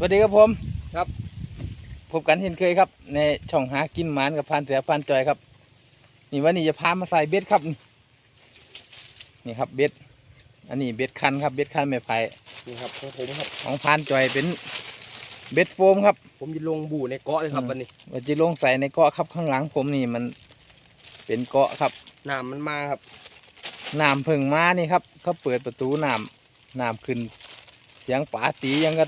สวัสดีครับผมครับพบกันเห็นเคยครับ ในช่องหากินหมานกับพานเสือพานจอยครับ นี่วันนี้จะพามาใส่เบ็ดครับ นี่ครับเบ็ดอันนี้เบ็ดคันครับเบ็ดคันไม้ไผ่นี่ครับของผมครับ ของพานจอยเป็นเบ็ดโฟมครับ ผมจะลงบู่ในเกาะเลยครับอืมวันนี้ว่าจะลงใส่ในเกาะครับข้างหลังผมนี่มันเป็นเกาะครับน้ำมันมาครับน้ำเพิ่งมานี่ครับเขาเปิดประตูน้ำน้ำขึ้นเสียงป๋าตียังก็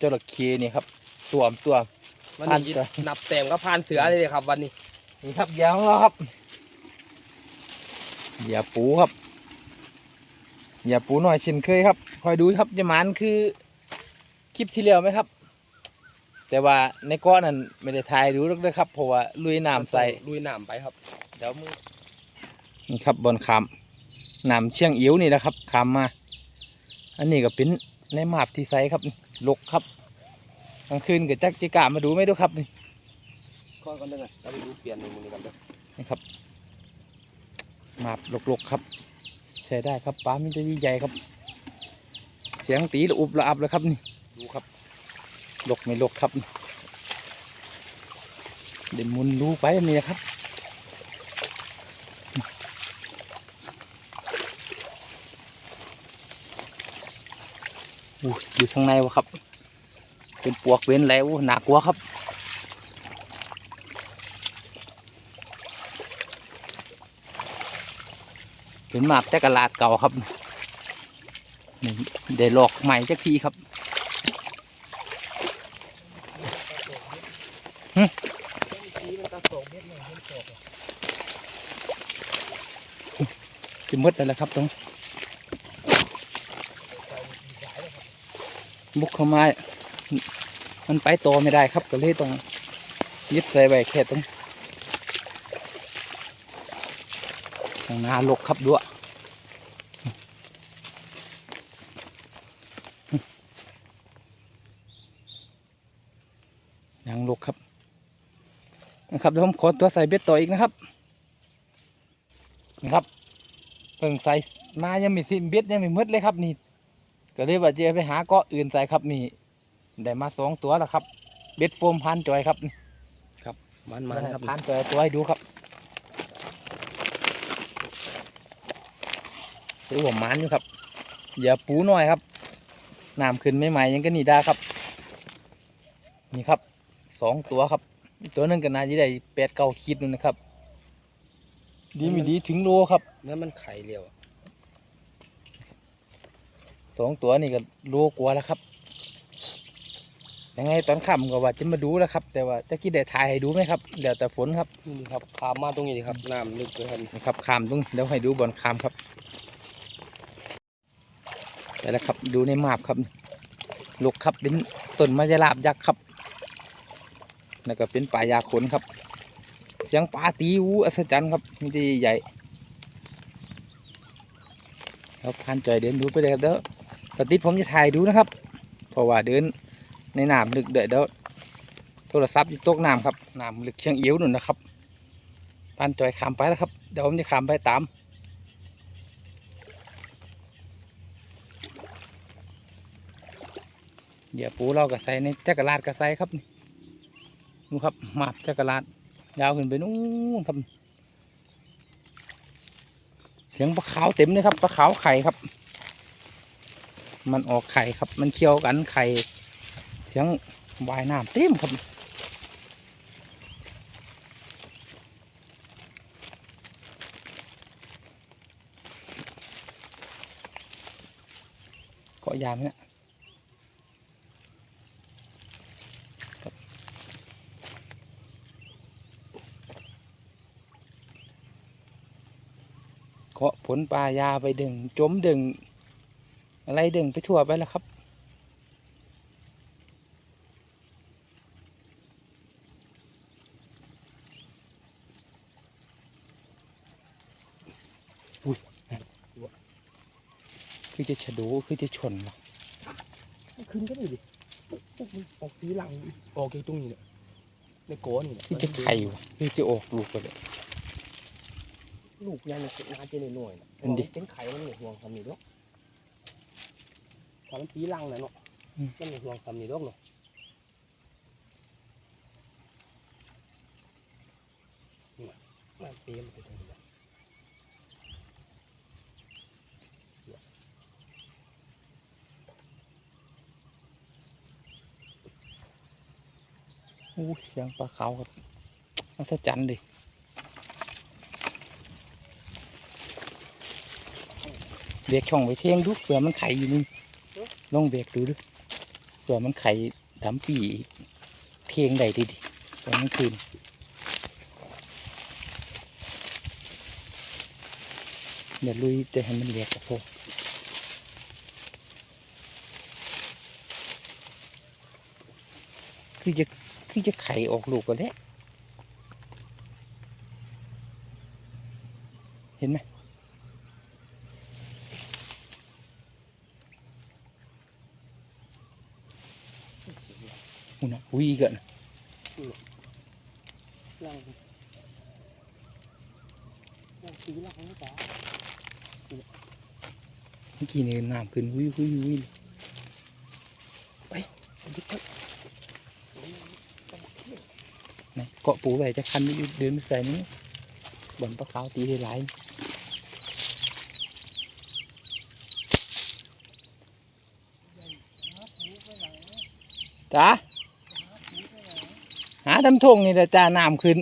จระเข้นี่ครับตัวมตัวม วันผ่านนี้จ้ะนับแต้มก็ผ่านเสือเลยครับ วันนี้นี่ครับเหยาของเราครับเหยาปูครับเหยาปูหน่อยเช่นเคยครับ คอยดูครับจะหมานคือคลิปที่แล้วไหมครับ แต่ว่าในเก้อนนั้นไม่ได้ถ่ายดูหรอกนะครับเพราะว่าลุยน้ำใส่ ลุยน้ำไปครับ เดี๋ยวมือนี่ครับบนคำน้ำเชียงอิ๋วนี่นะครับคำมา อันนี้ก็เป็นในมาบที่ใส่ครับ ลกครับกลางคืนก็จักจิกามาดูไหมดูครับนี่ข้อกันเด้อเราไปดูเปลี่ยนในมือนี้กันเด้อนี่ครับมาบลกๆครับ ใช้ได้ครับปลามันจะใหญ่ๆครับ เสียงตีระอุบระอับเลยครับนี่ดูครับลกไม่ลกครับเดี๋ยวหมุนดูไปนี่นะครับ อู้อยู่ข้างในวะครับ เป็นปวกเว้นแล้วหนักกลัวครับ เป็นหมาบแต่กระลาดเก่าครับนี่ได้หลอกใหม่จักทีครับหึจะมืดแล้วครับตรง บุกเข้ามา มันไปโตอไม่ได้ครับก็เลยต้องยึดใส่ไว้แค่ตรงข้างหน้าลกครับด้วยยังลกครับ นะครับเดี๋ยวผมขอตัวใส่เบ็ดต่ออีกนะครับนะครับเพิ่งใส่มายังไม่สิ้นเบ็ดยังไม่มืดเลยครับนี่ ก็เลยว่าจะไปหาเกาะอื่นใส่ครับนี่ได้มาสองตัวแล้วครับ เบ็ดโฟมพันจอยครับมันมันครับพันจอยตัวให้ดูครับถือว่ามันอยู่ครับอย่าปูหน่อยครับน้ำขึ้นใหม่ๆยังก็นี่ได้ครับ นี่ครับสองตัวครับอีกตัวหนึงก็น่าจะได้แปดเก้าขีดนู่นนะครับ ดีไม่ดีถึงโลครับเนื้อมันไข่เรียวอะ สองตัวนี่ก็โลกว่าแล้วครับ ยังไงตอนค่ำก็ว่าจะมาดูแล้วครับ แต่ว่าจะคิดได้ถ่ายให้ดูไหมครับเดี๋ยวแต่ฝนครับนี่ครับขามมาตรงนี้ครับน้ำลึกเลยครับนะครับขามตรงเดี๋ยวให้ดูบอลขามครับไปแล้วครับดูในมาบครับลูกครับเป็นต้นมะยาลาบยักษ์ครับแล้วก็เป็นป่ายาขนครับ เสียงปลาตีวูอัศจรรย์ครับมีแต่ใหญ่แล้วพันจอยเดินดูไปเลยครับเด้อ ปฏิดผมจะถ่ายดูนะครับ เพราะว่าเดินในน้ำลึกเด้อเด้อโทรศัพท์อยู่ตกน้ำครับน้ำลึกเชียงเอี้ยวนู่นนะครับพันจอยขามไปแล้วครับเดี๋ยวผมจะขามไปตามเดี๋ยวปูเราก็ใส่ในจักรลาดก็ใส่ครับนี่นูครับหมาบจักรลาดยาวขึ้นไปนู้นครับเสียงปลาขาวเต็มเลยครับปลาขาวไข่ครับ มันออกไข่ครับ มันเคี่ยวกันไข่ เสียงวายน้ำเต็มครับเกาะยามเนี่ยเกาะผลปลายาไปดึงจมดึง อะไรดึงไปทั่วไปแล้วครับ อุ้ยนั่นคือจะฉะดูคือจะชนวะขึ้นก็ได้ดิออกทีหลังออกจากตรงนี้เนี่ยในโกนี่เนี่ยคือจะไข่วะคือจะออกลูกไปเลยลูกยังน่าจะหน่อยๆนะอันดิเป็นไข่มันหน่วยห่วงทำนี่ด้วย ถ้ามันทีหลังนะเนาะอืม มันลองทำนี่ดอกเนาะนี่ว่ะมันเปรี้ยมนไปตรงนี้ว่ะอู้เสียงปลาขาวครับอัศจรรย์ดิเบรกช่องไว้เที่ยงดูเผื่อมันไข่อยู่นี่ ลองเบรกดูดูเผื่อมันไข่ดำปีเทียงใดดีดิตอนกลางคืนเดี๋ยวลุยจะให้มันเบรกกับพวกคือจะคือจะไข่ออกลูกก็แล้วเห็นไหม อุ่นอะอุ้ยอีกันล่างล่างสีล่างนี่จ้าเมื่อกี้นี่น้ำขึ้นวิววิววิวเลยไปดิไปไหนเกาะปูไปจะคันเดินไม่ใส่นี้บนปลาขาวตีได้หลายจ้าาทำทงนี่แหละจ้าน้ำขึ้น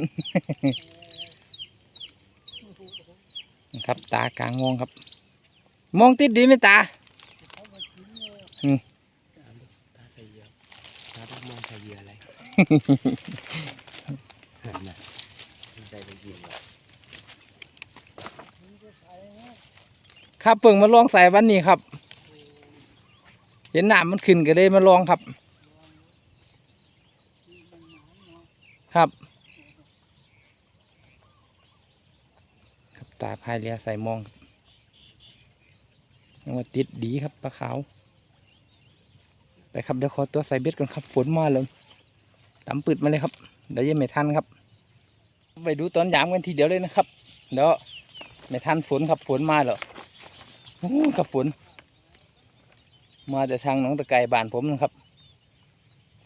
ครับตากลางงวงครับ มองติดดีไหมตาตาใส่เหยื่อตาต้องมองใส่เหยื่ออะไรหันมาใส่ไปยิงเลยครับเพิ่งมาลองใส่วันนี้ครับ เห็นน้ำมันขึ้นก็เลยมาลองครับ ครับ ครับตาพายเรือใส่มองยังว่าติดดีครับปลาขาวไปครับเดี๋ยวขอตัวใส่เบ็ดก่อนครับ ฝนมาแล้วตำปืดมาเลยครับเดี๋ยวยังไม่ทันครับ ไปดูตอนยามกันทีเดียวเลยนะครับเดี๋ยวไม่ทันฝนครับฝนมาแล้วโอ้กับฝน มาแต่ทางหนองตะไกบ้านผมนะครับ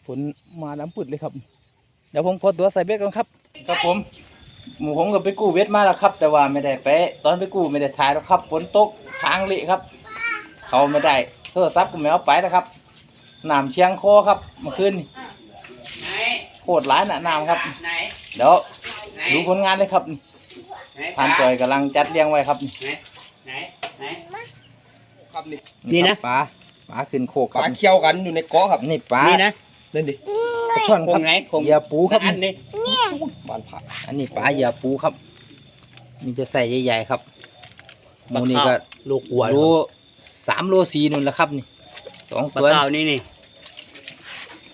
ฝนมาน้ำปุดเลยครับ เดี๋ยวผมขอตัวใส่เบ็ดก่อนครับ ครับผม หมูผมก็ไปกู้เบ็ดมาแล้วครับ แต่ว่าไม่ได้ไปตอนไปกู้ไม่ได้ถ่ายแล้วครับฝนตกทางเละครับ เขาไม่ได้โทรศัพท์ก็ไม่เอาไปนะครับน้ำเชียงคอครับเมื่อคืนนี่ไหนโคตรร้ายน่ะน้ำครับไหนเดี๋ยวไหนดูผลงานเลยครับไหนทานจอยกำลังจัดเลี้ยงไว้ครับไหนไหนครับนี่นี่นะครับปลาปลาขึ้นโคกคปรับลาเคี้ยวกันอยู่ในเกาะครับนี่ปลานี่นะเล่นดิ ปลาช่อนคครับงไหนคงเหยื่อปูครับอันนี้บ้านผักอันนี้ปลาเหยื่อปูครับ มีจะใส่ใหญ่ๆครับหมูนี่ก็ลูกวัวโลสามโลสี่นู่นแหละครับนี่สองปลาตัวขาวนี่นี่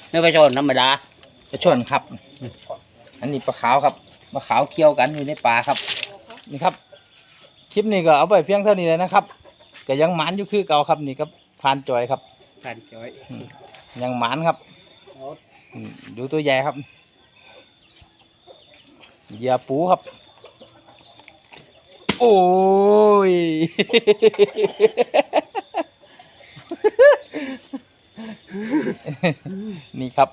ไม่ไปชนธรรมดาปลาช่อนครับ อันนี้ปลาขาวครับปลาขาวเคี่ยวกันอยู่ในปลาครับ นี่ครับคลิปนี้ก็เอาไปเพียงเท่านี้เลยนะครับก็ยังหมานอยู่คือเก่าครับนี่ก็พานจอยครับท่านจอยยังหมานครับอืม ดูตัวใหญ่ครับเหยื่อปูครับ โอ้ย นี่ครับ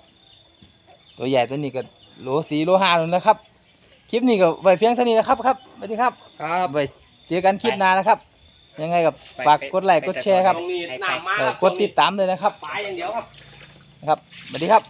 ตัวใหญ่ตัวนี้ก็โลสี่โลห้าแล้วนะครับ คลิปนี้ก็ไว้เพียงเท่านี้นะครับครับสวัสดีครับครับไว้เจอกันคลิปหน้านะครับ ยังไงกับฝากกดไลค์กดแชร์ครับตรงนี้หนามมาเออกดติดตามเลยนะครับปลาอย่างเดียวครับ ครับสวัสดีครับ